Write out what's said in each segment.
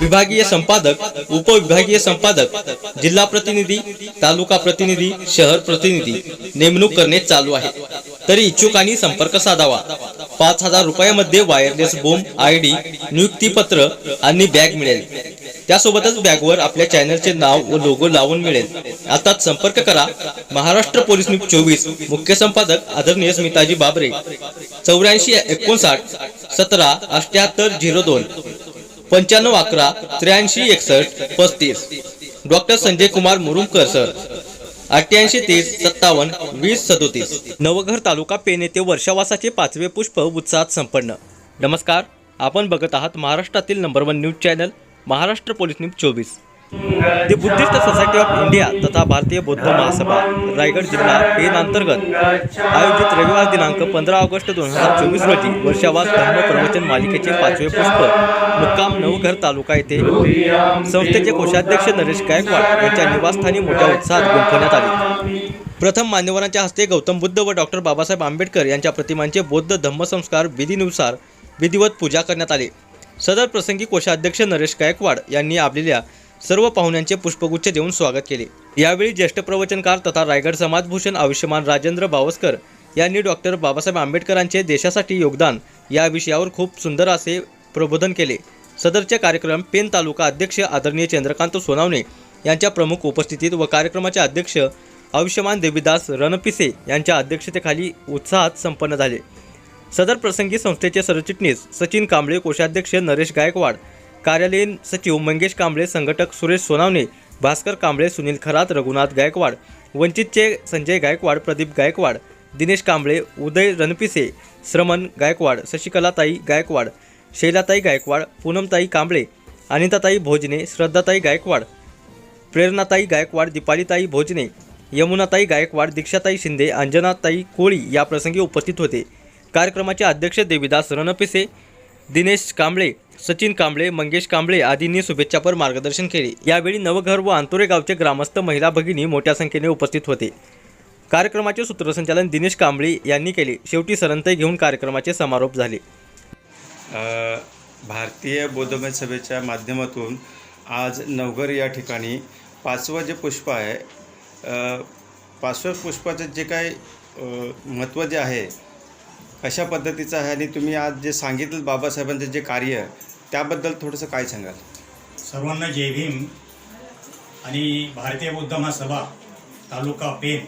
विभागीय संपादक उपविभागीय संपादक जिल्हा प्रतिनिधी तालुका प्रतिनिधी शहर प्रतिनिधी नेमणूक करणे चालू आहे. तरी इच्छुकांनी संपर्क साधावा. पाच हजार रुपयामध्ये वायरलेस बोम आय डी नियुक्तीपत्र आणि बॅग मिळेल. त्यासोबतच बॅगवर आपल्या चॅनलचे नाव व लोगो लावून मिळेल. आता संपर्क करा. महाराष्ट्र पोलीस न्यूज चोवीस मुख्य संपादक आदरणीय स्मिताजी बाबरे. चौऱ्याऐंशी एकोणसाठ सतरा अठ्याहत्तर झिरो दोन. पंच्याण्णव अकरा त्र्याऐंशी एकसष्ट पस्तीस. Doctor Sanjay Kumar Murumkar sir. अठ्ठ्याऐंशी तीस सत्तावन्न वीस सदोतीस. नवघर तालुका पेन येथे वर्षावासाचे पाचवे पुष्प उत्साहात संपन्न. नमस्कार आपण बघत आहात महाराष्ट्रातील number one news channel Maharashtra police news चोवीस. The Buddhist society of India तथा भारतीय बौद्ध महासभा रायगड जिल्हा पेन अंतर्गत आयोजित रविवार दिनांक पंधरा ऑगस्ट दोन हजार चोवीस रोजी वर्षावास धर्म प्रवचन मालिकेचे पाचवे पुष्प मुक्काम नवघर तालुका येथे संस्थेचे कोषाध्यक्ष नरेश गायकवाड यांच्या निवासस्थानी मोठ्या उत्साहात गुंफवण्यात आले. प्रथम मान्यवरांच्या हस्ते गौतम बुद्ध व डॉक्टर बाबासाहेब आंबेडकर यांच्या प्रतिमांचे बौद्ध धम्मसंस्कार विधीनुसार विधिवत पूजा करण्यात आले. सदर प्रसंगी कोषाध्यक्ष नरेश गायकवाड यांनी आपलेल्या सर्व पाहुण्यांचे पुष्पगुच्छ देऊन स्वागत केले. यावेळी ज्येष्ठ प्रवचनकार तथा रायगड समाजभूषण आयुष्यमान राजेंद्र बावस्कर यांनी डॉक्टर बाबासाहेब आंबेडकरांचे देशासाठी योगदान या विषयावर खूप सुंदर असे प्रबोधन केले. सदरचे कार्यक्रम पेन तालुका अध्यक्ष आदरणीय चंद्रकांत सोनावणे यांच्या प्रमुख उपस्थितीत व कार्यक्रमाचे अध्यक्ष आयुष्यमान देवीदास रणपिसे यांच्या अध्यक्षतेखाली उत्साहात संपन्न झाले. सदर प्रसंगी संस्थेचे सरचिटणीस सचिन कांबळे कोषाध्यक्ष नरेश गायकवाड कार्यालयीन सचिव मंगेश कांबळे संघटक सुरेश सोनावणे भास्कर कांबळे सुनील खरात रघुनाथ गायकवाड वंचितचे संजय गायकवाड प्रदीप गायकवाड दिनेश कांबळे उदय रणपिसे श्रमण गायकवाड शशिकलाताई गायकवाड शैलाताई गायकवाड पूनमताई कांबळे अनिताताई भोजने श्रद्धाताई गायकवाड प्रेरणाताई गायकवाड दीपालीताई भोजने यमुनाताई गायकवाड दीक्षाताई शिंदे अंजनाताई कोळी या प्रसंगी उपस्थित होते. कार्यक्रमाचे अध्यक्ष देवीदास रणपिसे दिनेश कांबळे सचिन कांबळे मंगेश कांबळे आदींनी शुभेच्छापर मार्गदर्शन केले. यावेळी नवघर व आंतोरे गावचे ग्रामस्थ महिला भगिनी मोठ्या संख्येने उपस्थित होते. कार्यक्रमाचे सूत्रसंचालन दिनेश कांबळे यांनी केले. शेवटी सरंतई घेऊन कार्यक्रमाचे समारोप झाले. भारतीय बौद्धमय सभेच्या माध्यमातून आज नवघर या ठिकाणी पाचवं जे पुष्प आहे पाचव्या पुष्पाचं जे काही महत्त्व जे आहे कशा पद्धतीचं आहे आणि तुम्ही आज जे सांगितलं बाबासाहेबांचं जे कार्य त्याबद्दल थोडंसं काय सांगाल? सर्वांना जय भीम. आणि भारतीय बौद्ध महासभा तालुका पेन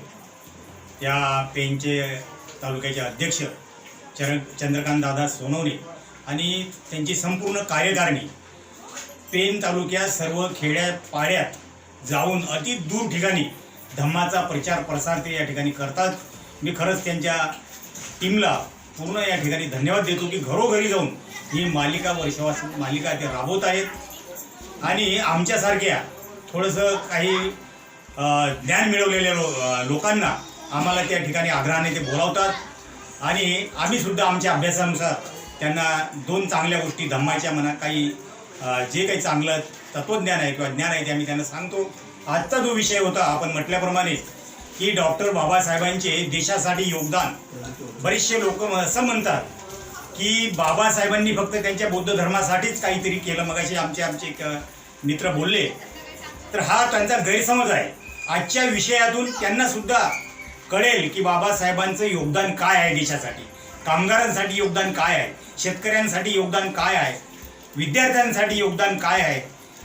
या पेनचे तालुक्याचे अध्यक्ष चर चंद्रकांत दादा सोनवणे आणि त्यांची संपूर्ण कार्यकारिणी पेन तालुक्यात सर्व खेड्यात पाड्यात जाऊन अति दूर ठिकाणी धम्माचा प्रचार प्रसार ते या ठिकाणी करतात. मी खरंच त्यांच्या टीमला पूर्ण या ठिकाणी धन्यवाद देतो की घरोघरी जाऊन ही मालिका वर्षवास मालिका ते राबवत आहेत. आणि आमच्यासारख्या थोडंसं काही ज्ञान मिळवलेल्या लो लोकांना आम्हाला त्या ठिकाणी आग्रहाने ते बोलावतात. आणि आम्हीसुद्धा आमच्या अभ्यासानुसार त्यांना दोन चांगल्या गोष्टी धम्माच्या म्हणा काही जे काही चांगलं तत्त्वज्ञान आहे किंवा ज्ञान आहे ते आम्ही त्यांना सांगतो. आजचा जो विषय होता आपण म्हटल्याप्रमाणे की डॉक्टर बाबासाहेबांचे देशासाठी योगदान. बरेचसे लोक असं म्हणतात की बाबासाहेबांनी फक्त त्यांच्या बौद्ध धर्मासाठीच काहीतरी केलं. मगाशी आमचे आमचे मित्र बोलले. तर हा त्यांचा गैरसमज आहे. आजच्या विषयातून त्यांना सुद्धा कळेल की बाबासाहेबांचं योगदान काय आहे देशासाठी. कामगारांसाठी योगदान काय आहे? शेतकऱ्यांसाठी योगदान काय आहे? विद्यार्थ्यांसाठी योगदान काय आहे?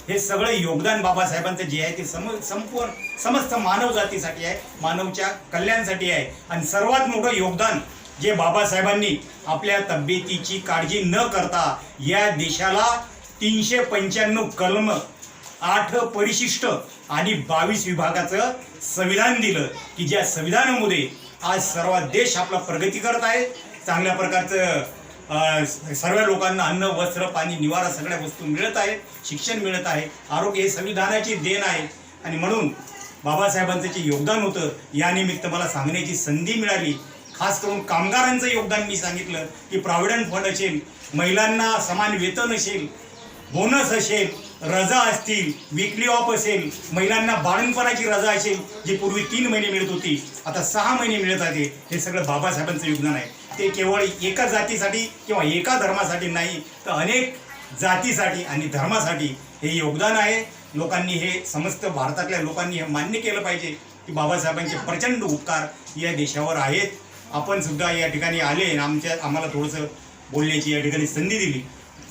हे सगळं योगदान बाबासाहेबांचं जे आहे ते सम संपूर्ण समस्त मानव जातीसाठी आहे मानवच्या कल्याणसाठी आहे. आणि सर्वात मोठं योगदान जे बाबासाहेबांनी आपल्या तब्येतीची काळजी न करता या देशाला तीनशे पंच्याण्णव कलम आठ परिशिष्ट आणि बावीस विभागाचं संविधान दिलं की ज्या संविधानामध्ये आज सर्व देश आपला प्रगती करत आहे. चांगल्या प्रकारचं सर्व लोकांना अन्न वस्त्र पाणी निवारा सगळ्या वस्तू मिळत आहेत शिक्षण मिळत आहे आरोग्य हे संविधानाची देण आहे. आणि म्हणून बाबासाहेबांचं जे योगदान होतं यानिमित्त मला सांगण्याची संधी मिळाली. खास करून कामगारांचं योगदान मी सांगितलं की प्रॉव्हिडंट फंड असेल महिलांना समान वेतन असेल बोनस असेल रजा असतील विकली ऑफ असेल महिलांना बाळणपणाची रजा असेल जी पूर्वी तीन महिने मिळत होती आता सहा महिने मिळत आहे हे सगळं बाबासाहेबांचं योगदान आहे. ते केवळ एका जातीसाठी किंवा एका धर्मासाठी नाही तर अनेक जातीसाठी आणि धर्मासाठी हे योगदान आहे. लोकांनी हे समस्त भारतातल्या लोकांनी हे मान्य केलं पाहिजे की बाबासाहेबांचे प्रचंड उपकार या देशावर आहेत. आपण सुद्धा या ठिकाणी आले आणि आमच्या आम्हाला थोडंसं बोलण्याची या ठिकाणी संधी दिली.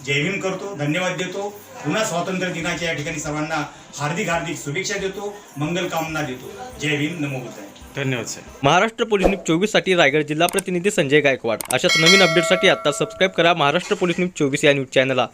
जय भीम करतो धन्यवाद देतो. पुन्हा स्वातंत्र्य दिनाच्या या ठिकाणी सर्वांना हार्दिक हार्दिक शुभेच्छा देतो मंगल कामना देतो. जय भीम नमो बुद्धाय. धन्यवाद साहेब महाराष्ट्र पोलीस न्यूज चोवीससाठी रायगड जिल्हा प्रतिनिधी संजय गायकवाड. अशाच नवीन अपडेटसाठी आता सबस्क्राईब करा महाराष्ट्र पोलीस न्यूज चोवीस या न्यूज चॅनलला